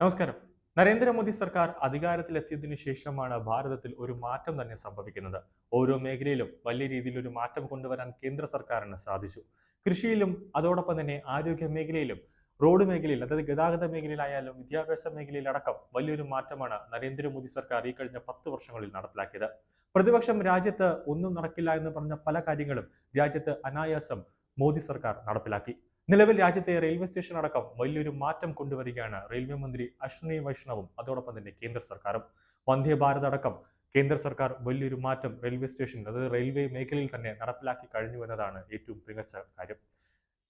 നമസ്കാരം. നരേന്ദ്രമോദി സർക്കാർ അധികാരത്തിലെത്തിയതിനു ശേഷമാണ് ഭാരതത്തിൽ ഒരു മാറ്റം തന്നെ സംഭവിക്കുന്നത്. ഓരോ മേഖലയിലും വലിയ രീതിയിൽ ഒരു മാറ്റം കൊണ്ടുവരാൻ കേന്ദ്ര സർക്കാരിന് സാധിച്ചു. കൃഷിയിലും അതോടൊപ്പം തന്നെ ആരോഗ്യ മേഖലയിലും റോഡ് മേഖലയിൽ അതായത് ഗതാഗത മേഖലയിലായാലും വിദ്യാഭ്യാസ മേഖലയിലടക്കം വലിയൊരു മാറ്റമാണ് നരേന്ദ്രമോദി സർക്കാർ ഈ കഴിഞ്ഞ പത്ത് വർഷങ്ങളിൽ നടപ്പിലാക്കിയത്. പ്രതിപക്ഷം രാജ്യത്ത് ഒന്നും നടക്കില്ല എന്ന് പറഞ്ഞ പല കാര്യങ്ങളും രാജ്യത്ത് അനായാസം മോദി സർക്കാർ നടപ്പിലാക്കി. നിലവിൽ രാജ്യത്തെ റെയിൽവേ സ്റ്റേഷൻ അടക്കം വലിയൊരു മാറ്റം കൊണ്ടുവരികയാണ് റെയിൽവേ മന്ത്രി അശ്വിനി വൈഷ്ണവും അതോടൊപ്പം തന്നെ കേന്ദ്ര സർക്കാരും. വന്ദേ ഭാരത് അടക്കം കേന്ദ്ര സർക്കാർ വലിയൊരു മാറ്റം റെയിൽവേ സ്റ്റേഷൻ അതായത് റെയിൽവേ മേഖലയിൽ തന്നെ നടപ്പിലാക്കി കഴിഞ്ഞു എന്നതാണ് ഏറ്റവും മികച്ച കാര്യം.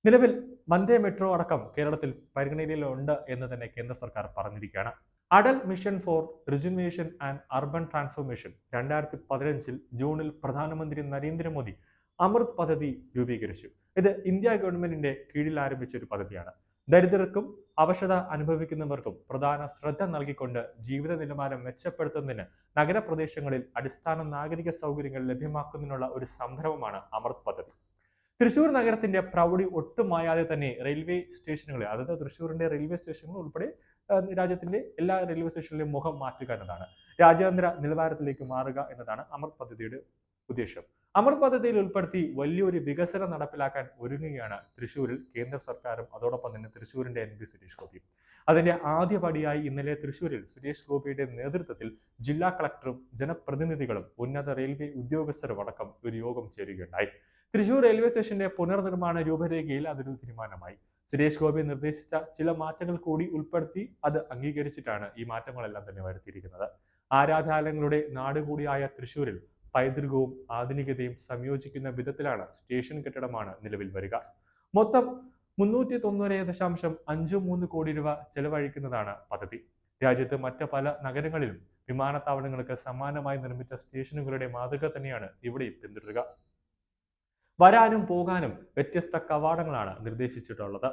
നിലവിൽ വന്ദേ മെട്രോ അടക്കം കേരളത്തിൽ പരിഗണനയിലുണ്ട് എന്ന് തന്നെ കേന്ദ്ര സർക്കാർ പറഞ്ഞിരിക്കുകയാണ്. Atal mission for rejuvenation and urban transformation രണ്ടായിരത്തി പതിനഞ്ചിൽ ജൂണിൽ പ്രധാനമന്ത്രി നരേന്ദ്രമോദി അമൃത് പദ്ധതി രൂപീകരിച്ചു. ഇത് ഇന്ത്യ ഗവൺമെന്റിന്റെ കീഴിൽ ആരംഭിച്ച ഒരു പദ്ധതിയാണ്. ദരിദ്രർക്കും അവശത അനുഭവിക്കുന്നവർക്കും പ്രധാന ശ്രദ്ധ നൽകിക്കൊണ്ട് ജീവിത നിലവാരം മെച്ചപ്പെടുത്തുന്നതിന് നഗരപ്രദേശങ്ങളിൽ അടിസ്ഥാന നാഗരിക സൗകര്യങ്ങൾ ലഭ്യമാക്കുന്നതിനുള്ള ഒരു സംരംഭമാണ് അമൃത് പദ്ധതി. തൃശൂർ നഗരത്തിന്റെ പ്രൗഢി ഒട്ടുമായാതെ തന്നെ റെയിൽവേ സ്റ്റേഷനുകളിൽ അതായത് തൃശ്ശൂരിന്റെ റെയിൽവേ സ്റ്റേഷനുകൾ ഉൾപ്പെടെ രാജ്യത്തിന്റെ എല്ലാ റെയിൽവേ സ്റ്റേഷനിലെയും മുഖം മാറ്റുക എന്നതാണ്. രാജ്യാന്തര നിലവാരത്തിലേക്ക് മാറുക എന്നതാണ് അമൃത് പദ്ധതിയുടെ ഉദ്ദേശം. അമൃത് പദ്ധതിയിൽ ഉൾപ്പെടുത്തി വലിയൊരു വികസനം നടപ്പിലാക്കാൻ ഒരുങ്ങുകയാണ് തൃശ്ശൂരിൽ കേന്ദ്ര സർക്കാരും അതോടൊപ്പം തന്നെ തൃശ്ശൂരിന്റെ എം പി സുരേഷ് ഗോപിയും. അതിന്റെ ആദ്യപടിയായി ഇന്നലെ തൃശ്ശൂരിൽ സുരേഷ് ഗോപിയുടെ നേതൃത്വത്തിൽ ജില്ലാ കളക്ടറും ജനപ്രതിനിധികളും ഉന്നത റെയിൽവേ ഉദ്യോഗസ്ഥരും അടക്കം ഒരു യോഗം ചേരുകയുണ്ടായി. തൃശൂർ റെയിൽവേ സ്റ്റേഷന്റെ പുനർനിർമ്മാണ രൂപരേഖയിൽ അതൊരു തീരുമാനമായി. സുരേഷ് ഗോപി നിർദ്ദേശിച്ച ചില മാറ്റങ്ങൾ കൂടി ഉൾപ്പെടുത്തി അത് അംഗീകരിച്ചിട്ടാണ് ഈ മാറ്റങ്ങളെല്ലാം തന്നെ വരുത്തിയിരിക്കുന്നത്. ആരാധാലയങ്ങളുടെ നാട് കൂടിയായ തൃശൂരിൽ പൈതൃകവും ആധുനികതയും സംയോജിക്കുന്ന വിധത്തിലാണ് സ്റ്റേഷൻ കെട്ടിടമാണ് നിലവിൽ വരിക. മൊത്തം മുന്നൂറ്റി തൊണ്ണൂറ് ദശാംശം അഞ്ച് മൂന്ന് കോടി രൂപ ചെലവഴിക്കുന്നതാണ് പദ്ധതി. രാജ്യത്ത് മറ്റ് പല നഗരങ്ങളിലും വിമാനത്താവളങ്ങൾക്ക് സമാനമായി നിർമ്മിച്ച സ്റ്റേഷനുകളുടെ മാതൃക തന്നെയാണ് ഇവിടെയും പിന്തുടരുക. വരാനും പോകാനും വ്യത്യസ്ത കവാടങ്ങളാണ് നിർദ്ദേശിച്ചിട്ടുള്ളത്.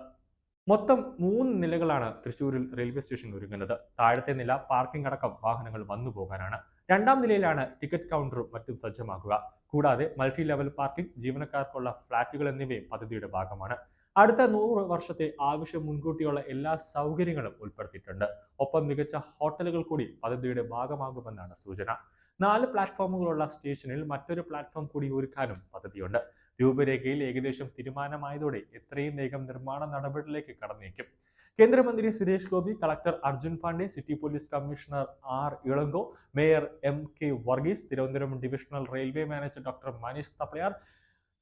മൊത്തം മൂന്ന് നിലകളാണ് തൃശ്ശൂരിൽ റെയിൽവേ സ്റ്റേഷൻ ഒരുങ്ങുന്നത്. താഴത്തെ നില പാർക്കിംഗ് അടക്കം വാഹനങ്ങൾ വന്നു പോകാനാണ്. രണ്ടാം നിലയിലാണ് ടിക്കറ്റ് കൗണ്ടറും മറ്റും സജ്ജമാക്കുക കൂടാതെ മൾട്ടി ലെവൽ പാർക്കിംഗ് ജീവനക്കാർക്കുള്ള ഫ്ളാറ്റുകൾ എന്നിവയും പദ്ധതിയുടെ ഭാഗമാണ്. അടുത്ത നൂറ് വർഷത്തെ ആവശ്യം മുൻകൂട്ടിയുള്ള എല്ലാ സൗകര്യങ്ങളും ഉൾപ്പെടുത്തിയിട്ടുണ്ട്. ഒപ്പം മികച്ച ഹോട്ടലുകൾ കൂടി പദ്ധതിയുടെ ഭാഗമാകുമെന്നാണ് സൂചന. നാല് പ്ലാറ്റ്ഫോമുകളുള്ള സ്റ്റേഷനിൽ മറ്റൊരു പ്ലാറ്റ്ഫോം കൂടി ഒരുക്കാനും പദ്ധതിയുണ്ട്. രൂപരേഖയിൽ ഏകദേശം തീരുമാനമായതോടെ എത്രയും വേഗം നിർമ്മാണ നടപടികളിലേക്ക് കടന്നേക്കും. കേന്ദ്രമന്ത്രി Suresh Gopi collector Arjun Pandey city police commissioner R Elango mayor M K Varghese Thiruvananthapuram divisional railway manager doctor Manish Thapliyal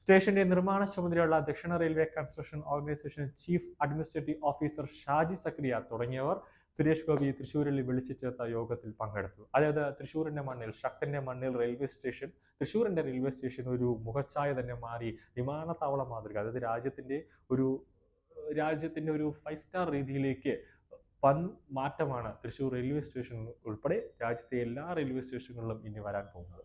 സ്റ്റേഷന്റെ നിർമ്മാണ ചുമതലയുള്ള ദക്ഷിണ railway construction organisation chief administrative officer Shaji Zachariah തുടങ്ങിയവർ സുരേഷ് ഗോപി തൃശ്ശൂരിൽ വിളിച്ചു ചേർത്ത യോഗത്തിൽ പങ്കെടുത്തു. അതായത് തൃശ്ശൂരിന്റെ മണ്ണിൽ ശക്തന്റെ മണ്ണിൽ റെയിൽവേ സ്റ്റേഷൻ തൃശ്ശൂരിന്റെ റെയിൽവേ സ്റ്റേഷൻ ഒരു മുഖച്ഛായ തന്നെ മാറി വിമാനത്താവള മാതൃക അതായത് രാജ്യത്തിന്റെ ഒരു രാജ്യത്തിന്റെ ഒരു ഫൈവ് സ്റ്റാർ രീതിയിലേക്ക് വൻ മാറ്റമാണ് തൃശ്ശൂർ റെയിൽവേ സ്റ്റേഷൻ ഉൾപ്പെടെ രാജ്യത്തെ എല്ലാ റെയിൽവേ സ്റ്റേഷനുകളിലും ഇനി വരാൻ പോകുന്നത്.